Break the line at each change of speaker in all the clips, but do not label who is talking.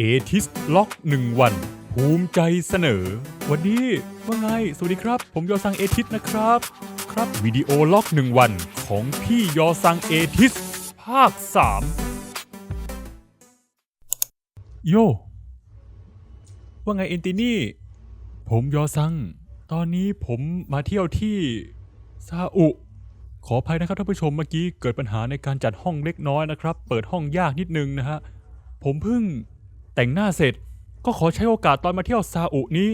เอทิสล็อกหนึ่งวัน ภูมิใจเสนอ วันนี้ว่าไง สวัสดีครับ ผมยอซังเอทิสนะครับ ครับวิดีโอล็อกหนึ่งวันของพี่ยอซังเอทิส ภาค3โย ว่าไงเอนตินี่ ผมยอซัง ตอนนี้ผมมาเที่ยวที่ซาอุ ขออภัยนะครับท่านผู้ชมเมื่อกี้เกิดปัญหาในการจัดห้องเล็กน้อยนะครับ เปิดห้องยากนิดนึงนะฮะ ผมเพิ่ง แต่งหน้าเสร็จก็ขอใช้โอกาสตอนมาเที่ยวซาอุนี้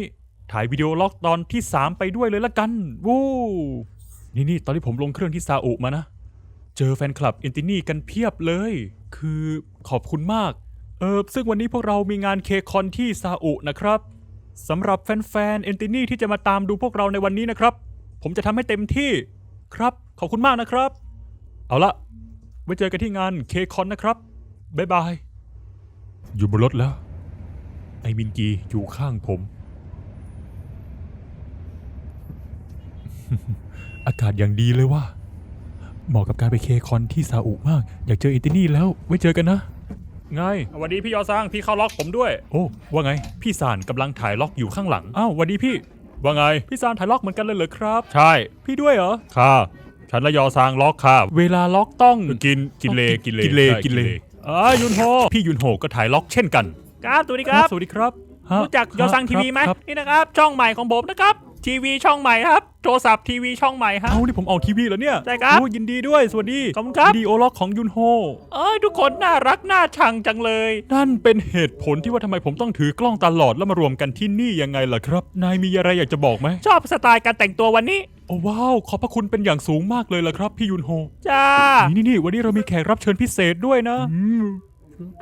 ถ่ายวิดีโอล็อกตอนที่ 3 ไปด้วยเลยละกัน วู้นี่นี่ตอนที่ผมลงเครื่องที่ซาอุมานะ เจอแฟนคลับเอนตินี่กันเพียบเลย คือขอบคุณมาก เออซึ่งวันนี้พวกเรามีงานเคคอนที่ซาอุนะครับสำหรับแฟนๆเอนตินี่ที่จะมาตามดูพวกเราในวันนี้นะครับ ผมจะทำให้เต็มที่ครับขอบคุณมากนะครับ เอาละไว้เจอกันที่งานเคคอนนะครับบ๊ายบาย อยู่บนรถแล้ว ไอ้มินกีอยู่ข้างผม อากาศอย่างดีเลยว่า เหมาะกับการไปเคคอนที่ซาอุมาก อยากเจออินตินี่แล้ว ไว้เจอกันนะ ไงสวัสดีพี่ยอซังพี่เข้าล็อกผมด้วย โอ้ ว่าไง พี่ซานกำลังถ่ายล็อกอยู่ข้างหลัง อ้าวสวัสดีพี่ ว่าไง พี่ซานถ่ายล็อกเหมือนกันเลยเหรอครับ ใช่ พี่ด้วยเหรอ ค่ะ ฉันและยอซางล็อกค่ะ เวลาล็อกต้องกินกินเลกินเลกินเลกินเล อ่ายุนโฮ พี่ยุนโฮก็ถ่ายล็อกเช่นกัน
ครับสวัสดีครับ
สวัสดีครับฮะ
รู้จักยอซังทีวีไหม
ครับ
นี่นะครับ ช่องใหม่ของผมนะครับ ทีวีช่องใหม่ครับโทรศัพท์ทีวีช่องใหม่ครับ
เอานี่ผมออกทีวีแล้วเนี่ย
ใช่ครับ
โอ้ยินดีด้วย สวัสดี
ขอบคุณครับ
วิดีโอล็อกของยุนโฮ
เอ้ยทุกคนน่ารักน่าชังจังเลย
นั่นเป็นเหตุผลที่ว่าทำไมผมต้องถือกล้องตลอดแล้วมารวมกันที่นี่ยังไงล่ะครับ นายมีอะไรอยากจะบอกไหม
ชอบสไตล์การแต่งตัววันนี้
โอ้ว้าว ขอบพระคุณเป็นอย่างสูงมากเลยล่ะครับ พี่ยุนโฮ
จ้า
นี่นี่นี่วันนี้เรามีแขกรับเชิญพิเศษด้วยนะ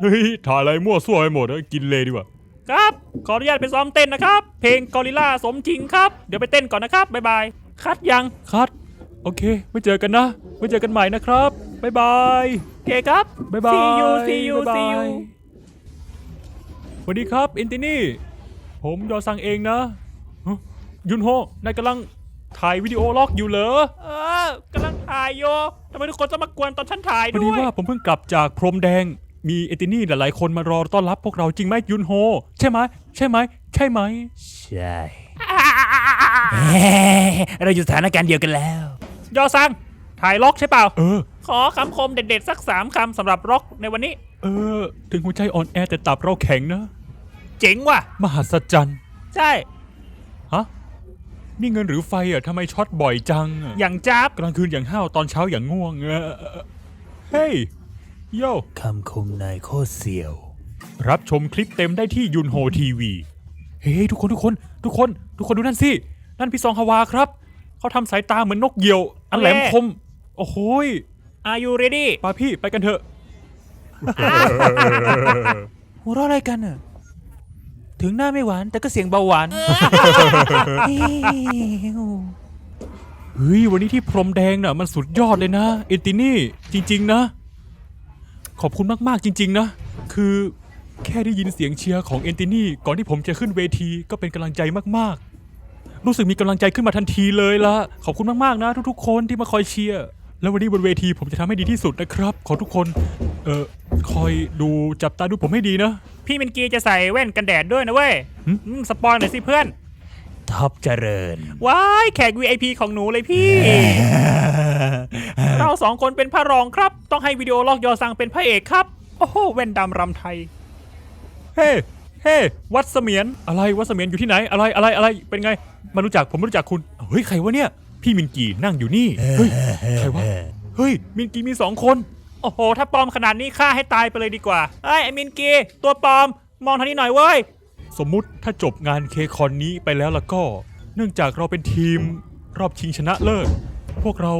เฮ้ยถ่ายอะไรมั่วซั่วไปหมดเลยกินเลยดีกว่า
ครับ ขออนุญาตไปซ้อมเต้นนะครับ เพลงกอริลลาสมจริงครับ เดี๋ยวไปเต้นก่อนนะครับ บ๊ายบาย คัดยัง
คัด โอเค ไว้เจอกันนะ ไว้เจอกันใหม่นะครับ บ๊ายบาย
โอเคครับ
บ๊ายบาย
see you see you
บ๊ายบาย
see you
สวัสดีครับ อินตินี่ ผมยอซังเองนะฮะยุนโฮ นายกำลัง ถ่ายวิดีโอล็อกอยู่เหรอ
เออกำลังถ่ายโยทำไมทุกคนต้องมากวนตอนฉันถ่าย
พอ
ด้
ดี
วย
ว่าผมเพิ่งกลับจากพรมแดง มีเอตินี่หลายๆคนมารอต้อนรับพวกเราจริงไหมยุนโฮ ใช่ไหมใช่ไหมใช่ไหม
ใช่เราอยู่สถานการณ์เดียวกันแล้ว
ยอซังถ่ายล็อกใช่เปล่า
เออ
ขอคำคมเด็ดๆ สักสามคำสำหรับร็อกในวันนี้
เออ ถึงหัวใจอ่อนแอแต่ตับเราแข็งนะ
เจ๋งว่ะ
มหัศจรรย์
ใช่
ฮะ นี่เงินหรือไฟอะทำไมช็อตบ่อยจังอะ
อย่างจ้าบ
กลางคืนอย่างห้าวตอนเช้าอย่างง่วงเออเฮ้ยโย
คำคมนายโคตรเสียว
รับชมคลิปเต็มได้ที่ยุนโฮทีวี เฮ้ยทุกคนทุกคนทุกคน ทุกคนดูนั่นสิ นั่นพี่ซองฮาวาครับ เขาทำสายตาเหมือนนกเหยี่ยว อันแหลมคม โอ้โหย
Are you ready
ปาพี่ไปกันเถอะ
หัวเราะอะไรกันอะ ถึงหน้าไม่หวานแต่ก็เสียงเบาหวาน
เฮ้ยวันนี้ที่พรมแดงน่ะมันสุดยอดเลยนะเอนตินี่จริง ๆ นะ ขอบคุณมากๆจริง ๆ นะ คือแค่ได้ยินเสียงเชียร์ของเอนตินี่ ก่อนที่ผมจะขึ้นเวทีก็เป็นกำลังใจมากๆ รู้สึกมีกำลังใจขึ้นมาทันทีเลยละขอบคุณมากๆนะ ทุกๆคนที่มาคอยเชียร์แล้ววันนี้บนเวทีผมจะทำให้ดีที่สุดนะครับ ขอทุกคน เอ่อ คอยดูจับตาดูผมให้ดีนะ
พี่เมนกีจะใส่แว่นกันแดดด้วยนะเว้ย
หึ
อืมสปอยหน่อยสิเพื่อน
ท็อปเจริญ
ว้ายแขก VIP ของหนูเลยพี่ เราสองคนเป็นพระรองครับ ต้องให้วิดีโอล็อกยอซังเป็นพระเอกครับ โอ้โหแว่นดำรำไทย
เฮ้ เฮ้ วัดเสมียน อะไรวัดเสมียนอยู่ที่ไหน อะไร อะไร อะไร เป็นไง มารู้จัก ผมไม่รู้จักคุณ เฮ้ย ใครวะเนี่ย พี่มินกีนั่งอยู่นี่ เฮ้ย ใครวะ เฮ้ย มินกีมีสองคน
โอ้โห ถ้าปลอมขนาดนี้ฆ่าให้ตายไปเลยดีกว่าไอ้ยไอมินกีตัวปลอม มองทางนี้หน่อยเว้ย
สมมุติถ้าจบงานเคคอนนี้ไปแล้วล่ะก็ เนื่องจากเราเป็นทีมรอบชิงชนะเลิศ พวกเรา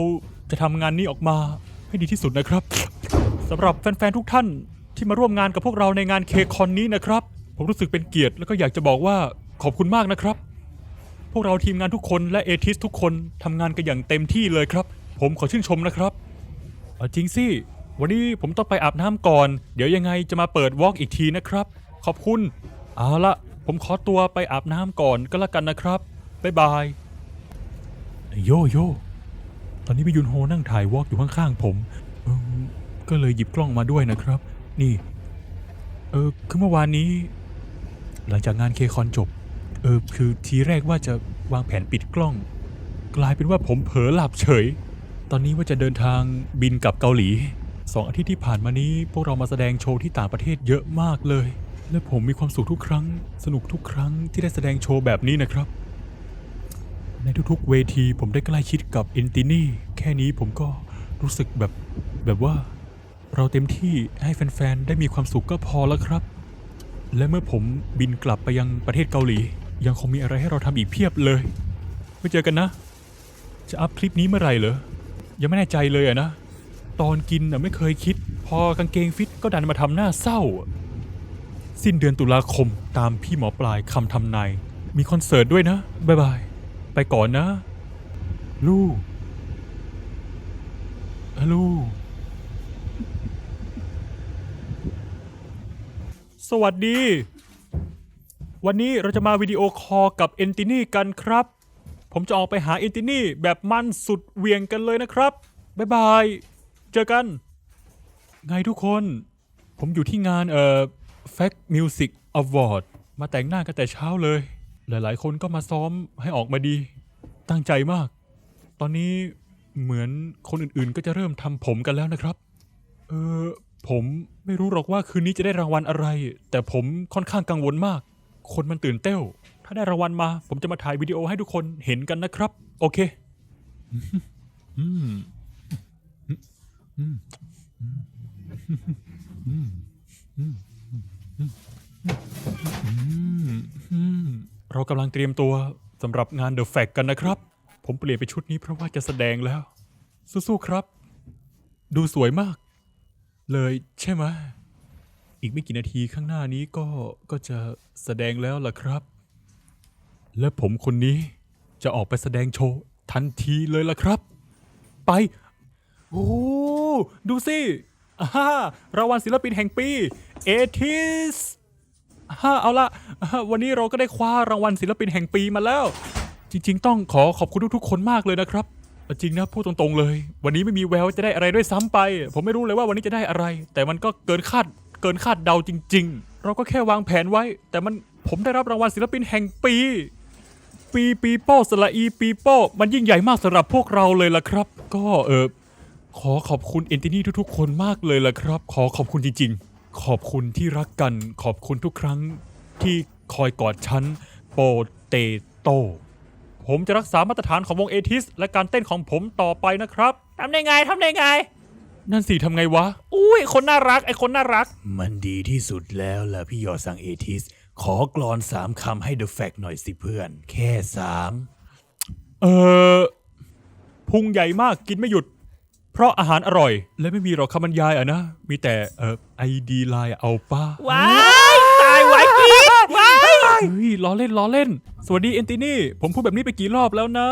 จะทำงานนี้ออกมาให้ดีที่สุดนะครับสำหรับแฟนๆทุกท่านที่มาร่วมงานกับพวกเราในงานเคคอนนี้นะครับ ผมรู้สึกเป็นเกียรติแล้วก็อยากจะบอกว่าขอบคุณมากนะครับ พวกเราทีมงานทุกคนและเอทิสทุกคนทำงานกันอย่างเต็มที่เลยครับ ผมขอชื่นชมนะครับเอาจริงสิ วันนี้ผมต้องไปอาบน้ำก่อน เดี๋ยวยังไงจะมาเปิดวอล์กอีกทีนะครับ ขอบคุณ เอาละผมขอตัวไปอาบน้ำก่อนก็แล้วกันนะครับบ๊ายบาย โยโย ตอนนี้พี่ยุนโฮนั่งถ่ายวอล์กอยู่ข้างๆผมเอิ่มก็เลยหยิบกล้องมาด้วยนะครับ นี่ เออคือเมื่อวานนี้ หลังจากงานเคคอนจบ เออคือทีแรกว่าจะวางแผนปิดกล้อง กลายเป็นว่าผมเผลอหลับเฉย ตอนนี้ว่าจะเดินทางบินกลับเกาหลี สองอาทิตย์ที่ผ่านมานี้พวกเรามาแสดงโชว์ที่ต่างประเทศเยอะมากเลย และผมมีความสุขทุกครั้ง สนุกทุกครั้งที่ได้แสดงโชว์แบบนี้นะครับ ในทุกๆ เวทีผมได้ใกล้ชิดกับอินตินี่แค่นี้ผมก็รู้สึกแบบแบบว่า เราเต็มที่ให้แฟนๆ ได้มีความสุขก็พอแล้วครับ และเมื่อผมบินกลับไปยังประเทศเกาหลี ยังคงมีอะไรให้เราทำอีกเพียบเลยไว้เจอกันนะ จะอัพคลิปนี้เมื่อไหร่เหรอยังไม่แน่ใจเลยอะนะ ตอนกินน่ะไม่เคยคิด พอกางเกงฟิตก็ดันมาทำหน้าเศร้า สิ้นเดือนตุลาคมตามพี่หมอปลายคำทำนายมีคอนเสิร์ตด้วยนะบ๊ายบาย ไปก่อนนะ ลูกฮัลโหลสวัสดี วันนี้เราจะมาวิดีโอคอลกับเอนตินี่กันครับ ผมจะออกไปหาเอนตินี่แบบมันสุดเวียงกันเลยนะครับ บ๊ายบาย เจอกัน ไงทุกคน ผมอยู่ที่งานเอ่อ Fact Music Award มาแต่งหน้ากันแต่เช้าเลย หลายๆ คนก็มาซ้อมให้ออกมาดี ตั้งใจมาก ตอนนี้เหมือนคนอื่นๆ ก็จะเริ่มทำผมกันแล้วนะครับ เออผมไม่รู้หรอกว่าคืนนี้จะได้รางวัลอะไร แต่ผมค่อนข้างกังวลมาก คนมันตื่นเต้วถ้าได้รางวัลมา ผมจะมาถ่ายวิดีโอให้ทุกคนเห็นกันนะครับ โอเค อืม เรากำลังเตรียมตัวสำหรับงาน The Fact กันนะครับ ผมเปลี่ยนไปชุดนี้เพราะว่าจะแสดงแล้ว สู้ๆครับ ดูสวยมาก เลยใช่ไหมอีกไม่กี่นาทีข้างหน้านี้ก็ก็จะแสดงแล้วล่ะครับ และผมคนนี้จะออกไปแสดงโชว์ทันทีเลยล่ะครับ ไป โอ้ดูสิอ่ารางวัลศิลปินแห่งปีเอทิสฮ่าเอาละวันนี้เราก็ได้คว้ารางวัลศิลปินแห่งปีมาแล้ว จริง ๆ ต้องขอขอบคุณทุกๆ คนมากเลยนะครับ จริงนะพูดตรงๆเลย วันนี้ไม่มีแววจะได้อะไรด้วยซ้ำไป ผมไม่รู้เลยว่าวันนี้จะได้อะไร แต่มันก็เกินคาดเกินคาดเดาจริง ๆ เราก็แค่วางแผนไว้ แต่มันผมได้รับรางวัลศิลปินแห่งปี ปีปีโป้สละอีปีโป้มันยิ่งใหญ่มากสำหรับพวกเราเลยล่ะครับ ก็เออ ขอขอบคุณเอนตินี่ทุกๆ คนมากเลยล่ะครับ ขอขอบคุณจริงๆ ขอบคุณที่รักกัน ขอบคุณทุกครั้งที่คอยกอดฉัน โปเตโต ผมจะรักษามาตรฐานของวงเอทิส และการเต้นของผมต่อไปนะครับ
ทำได้ไงทำได้ไง
นั่นสิทำไงวะ
อุ้ยคนน่ารักไอคนน่ารัก
มันดีที่สุดแล้วล่ะพี่ยอสังเอทิส ขอกรอนสามคำให้เดอะแฟกหน่อยสิเพื่อน แค่สาม
เออพุงใหญ่มากกินไม่หยุด เพราะอาหารอร่อย และไม่มีหรอกคำบรรยายอะนะ มีแต่เออไอดีไลน์เอาป้า
ว้ายตายไว้กรีดว้าย
เฮ้ยล้อเล่นล้อเล่น สวัสดีเอนตินี่ ผมพูดแบบนี้ไปกี่รอบแล้วนะ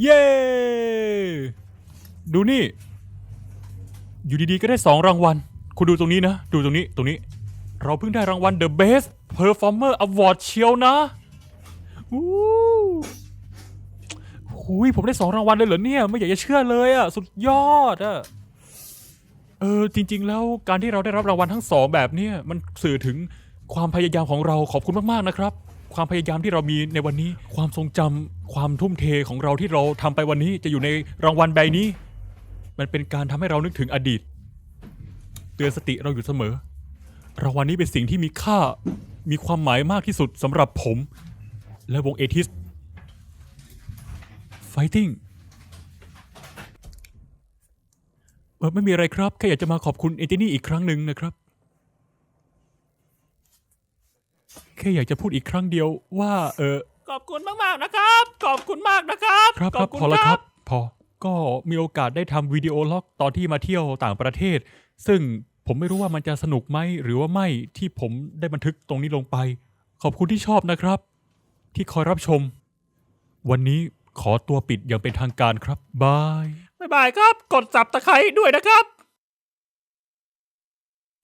เย้ ดูนี่ อยู่ดีๆก็ได้สองรางวัล คุณดูตรงนี้นะ ดูตรงนี้ตรงนี้ เราเพิ่งได้รางวัล The Best Performer Award เชียวนะอู้ หูยผมได้สองรางวัลเลยเหรอเนี่ย ไม่อยากจะเชื่อเลยอะสุดยอดอะเออ จริง ๆ แล้วการที่เราได้รับรางวัลทั้งสองแบบเนี้ยมันสื่อถึงความพยายามของเราขอบคุณมาก ๆ นะครับ ความพยายามที่เรามีในวันนี้ ความทรงจำความทุ่มเทของเราที่เราทำไปวันนี้จะอยู่ในรางวัลใบนี้ มันเป็นการทำให้เรานึกถึงอดีต เตือนสติเราอยู่เสมอ รางวัลนี้เป็นสิ่งที่มีค่า มีความหมายมากที่สุดสำหรับผม และวงเอทิส Fighting เออไม่มีอะไรครับ แค่อยากจะมาขอบคุณเอนตินี่อีกครั้งหนึ่งนะครับ แค่อยากจะพูดอีกครั้งเดียวว่า เออ
ขอบคุณมากๆนะครับ ขอบคุณมากนะครับ
ครับ
ข
ค
อ
รั
บบคุณ
พอแล้วครับ พอ ก็มีโอกาสได้ทำวิดีโอล็อกตอนที่มาเที่ยวต่างประเทศ ซึ่งผมไม่รู้ว่ามันจะสนุกไหมหรือว่าไม่ที่ผมได้บันทึกตรงนี้ลงไป ขอบคุณที่ชอบนะครับ ที่คอยรับชม วันนี้ ขอตัวปิดอย่างเป็นทางการครับบาย
บ๊ายบายครับ กดจับตะไคร้ด้วยนะครับ